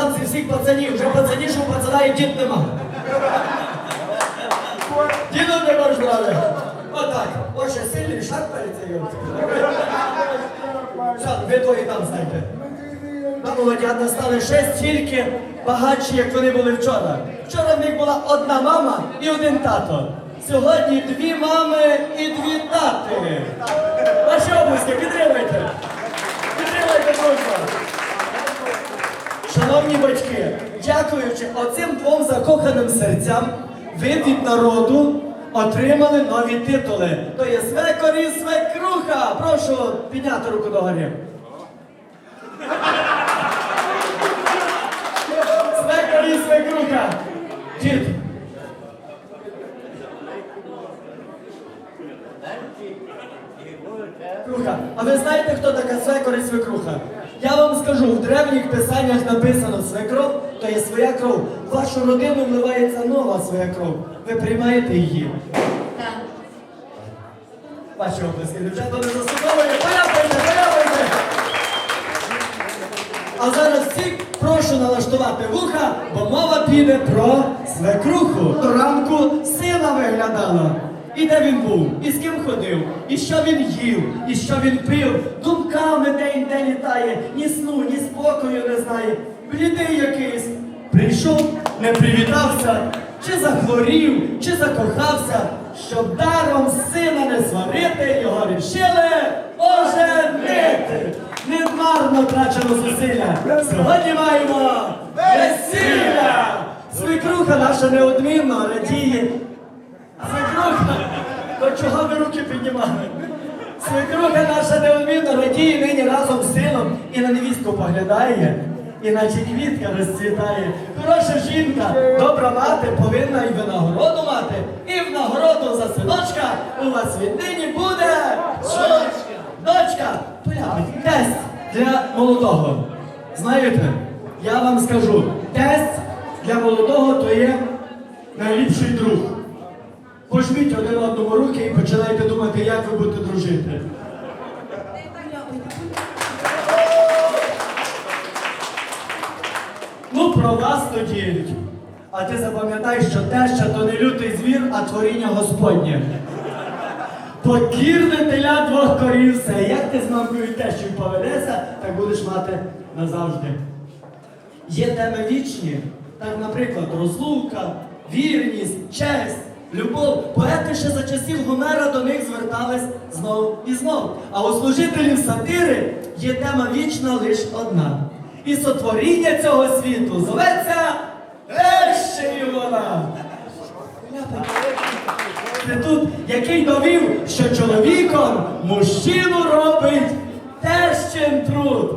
станції всіх пацанів. Вже пацанів, пацана і дід нема. Діду не можна. Отак. Отже, сильний шаг перед ви двоє там знаєте. На молодят настали ще стільки багатші, як вони були вчора. Вчора в них була одна мама і один тато. Сьогодні дві мами і дві тати. Ваші обласки, підтримуйте. Підтримуйте дружба. Шановні батьки, дякуючи оцим двом закоханим серцям, ви від народу отримали нові титули. То є свекорі, свекруха. Прошу підняти руку догорі. Древніх писаннях написано свекров, то є своя кров. В вашу родину вливається нова своя кров. Ви приймаєте її. Так. Ваші обласки, дівчата не заслуговує. Поляпайте, поляпайте! А зараз всіх прошу налаштувати вуха, бо мова піде про свекруху. До ранку сина виглядала. І де він був, і з ким ходив, і що він їв, і що він пив, думками день день літає, ні сну, ні спокою не знає. Блідий якийсь. Прийшов, не привітався, чи захворів, чи закохався, щоб даром сина не сварити, його рішили оженити. Немарно трачено зусилля. Сьогодні маємо весілля. Свекруха наша неодмінно радіє. Свекруха, то чого ви руки піднімали? Свекруха наша неодмінно радіє нині разом з сином і на невістку поглядає. Іначе квітка розцвітає. Хороша жінка, добра мати повинна і винагороду мати. І в нагороду за синочка у вас віднині буде дочка. Дочка, поляпить, тесть для молодого. Знаєте, я вам скажу, тесть для молодого то є найліпший друг. Пожміть один одному руки і починайте думати, як ви будете дружити. Ну, про вас тоді. А ти запам'ятай, що теща то не лютий звір, а творіння Господнє. Покірне теля двох корів все. Як ти з мамкою тещою поведешся, так будеш мати назавжди. Є теми вічні, так, наприклад, розлука, вірність, честь, любов. Поети ще за часів Гомера до них звертались знов і знов. А у служителів сатири є тема вічна лише одна. І сотворіння цього світу зоветься Ещею вона. Це тут, який довів, що чоловіком мужчину робить тещин труд.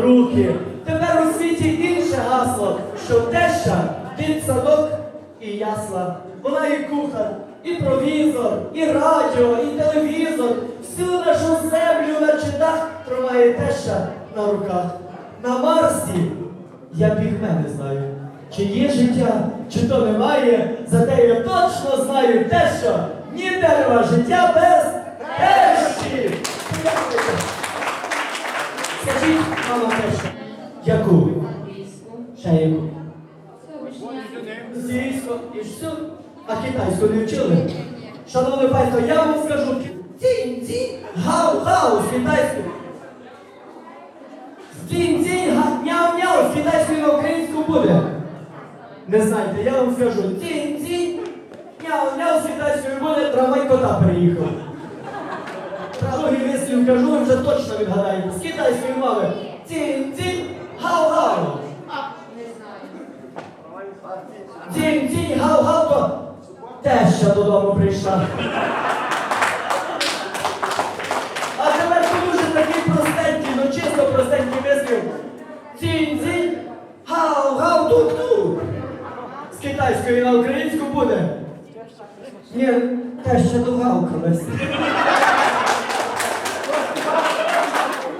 Руки. Тепер у світі інше гасло, що теща дитсадок і ясла. Вона і кухар, і провізор, і радіо, і телевізор. Всю нашу землю на читах тримає теща на руках. На Марсі я пігме не знаю. Чи є життя, чи то немає, зате я точно знаю те, що ні дерева життя без мама теща, яку? Ще яку? Російську і всю, а китайську не вчили. Шановне панство, я вам скажу. Дзінь-дзінь, гау-гау з китайською. Дзінь-дзінь, га- няу-няу з китайською на українську буде. Не знаєте, я вам скажу. Дзінь-дзінь, няу-няу з китайською буде, трамвай кота приїхав. Другий вислів кажу, ви вже точно відгадаєте. З китайської мови. Дзінь-дзінь, гау-гау. Не знаю. Дзінь, дзінь, гав, гав, то теща додому прийшла. А тепер дуже такий простенький, ну чисто простенький вислів. Дзінь, дзінь, гав, гав, тук-тук. З китайської на українську буде. Ні, теща догавкалась.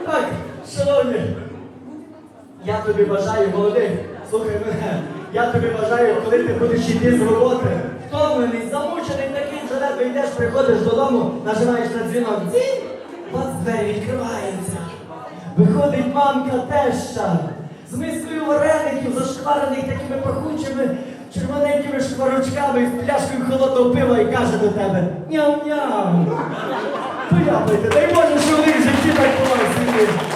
Так, шановні. Тобі бажаю, молодий, слухай мене, я тобі бажаю, коли ти будеш йти з роботи, втомлений, замучений такий жалебний то йдеш, приходиш додому, нажимаєш на дзвінок, дзінь, вас двері відкриваються. Виходить мамка теща з мискою вареників, зашкварених такими пахучими червоненькими шкварочками з пляшкою холодного пива і каже до тебе ням-ням. Пояпайте, дай Боже, що ви в житті так світі.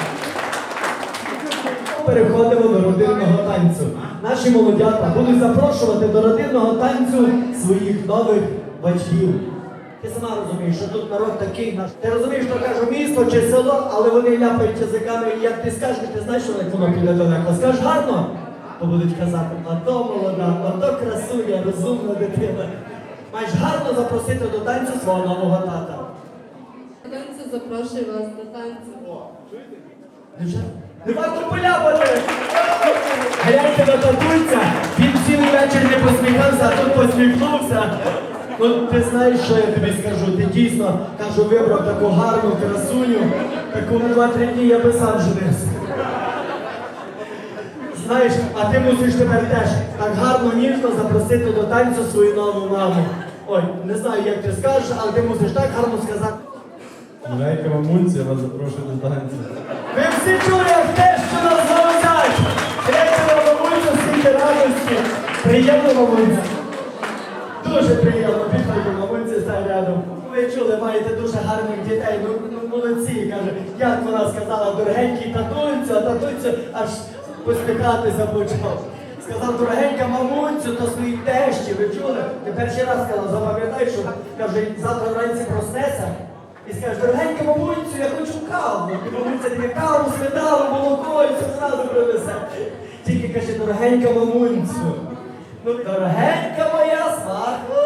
Переходимо до родинного танцю. Наші молодята будуть запрошувати до родинного танцю своїх нових батьків. Ти сама розумієш, що тут народ такий наш. Ти розумієш, що кажу місто чи село, але вони ляпають язиками, і як ти скажеш, ти знаєш, що як воно піде далеко. Скажеш гарно, то будуть казати, а то молода, а то красуня, розумна дитина. Маєш гарно запросити до танцю свого нового тата. Танцю запрошую вас до танцю. Невже? Не варто поляпати! Гляньте на татульця, він цілий вечір не посміхався, а тут посміхнувся. Ну, ти знаєш, що я тобі скажу? Ти дійсно, кажу, вибрав таку гарну красуню, таку на два-три дні я би сам женився. Знаєш, а ти мусиш тепер теж так гарно, ніжно запросити до танцю свою нову маму. Ой, не знаю, як ти скажеш, але ти мусиш так гарно сказати. Гуляйка мамульці, я вас запрошую до танцю. Ви всі чули, як те, що нас залишають. Третього бабуся, скільки радості. Приємно, бабуся. Дуже приємно, підходьте, бабуся стає рядом. Ви чули, маєте дуже гарних дітей. Ну, ну молодці, каже. Як вона сказала, дорогенький татульцю, а татульцю аж посміхатися почав. Сказав, дорогенька мамунцю, то своїй тещі, ви чули? Ти перший раз сказав, запам'ятай, що каже, завтра вранці проснеться. І скажеш, дорогенька мамунцю, я хочу каву. І мамуця тобі каву, сметану, молоко і все зразу принесе. Тільки каже, дорогенька мамунцю. Ну, дорогенька моя свахо.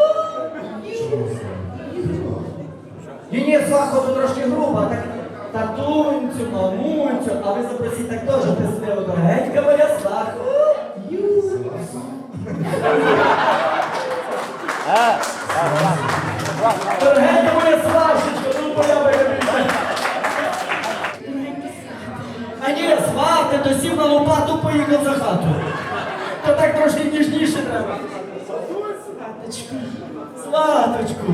Ні, ні, свахо то трошки грубо, так татунцю, мамунцю, а ви запросіть так теж писливо, дорогенька моя свахо. Так трошки ніжніше треба. Сваточку, сваточку.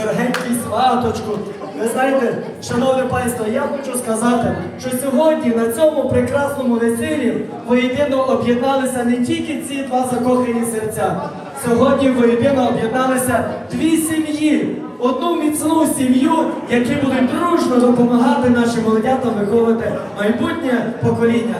Дорогенький сваточку. Ви знаєте, шановне панство, я хочу сказати, що сьогодні на цьому прекрасному весіллі воєдино об'єдналися не тільки ці два закохані серця. Сьогодні воєдино об'єдналися дві сім'ї. Одну міцну сім'ю, які будуть дружно допомагати нашим молодятам виховувати майбутнє покоління.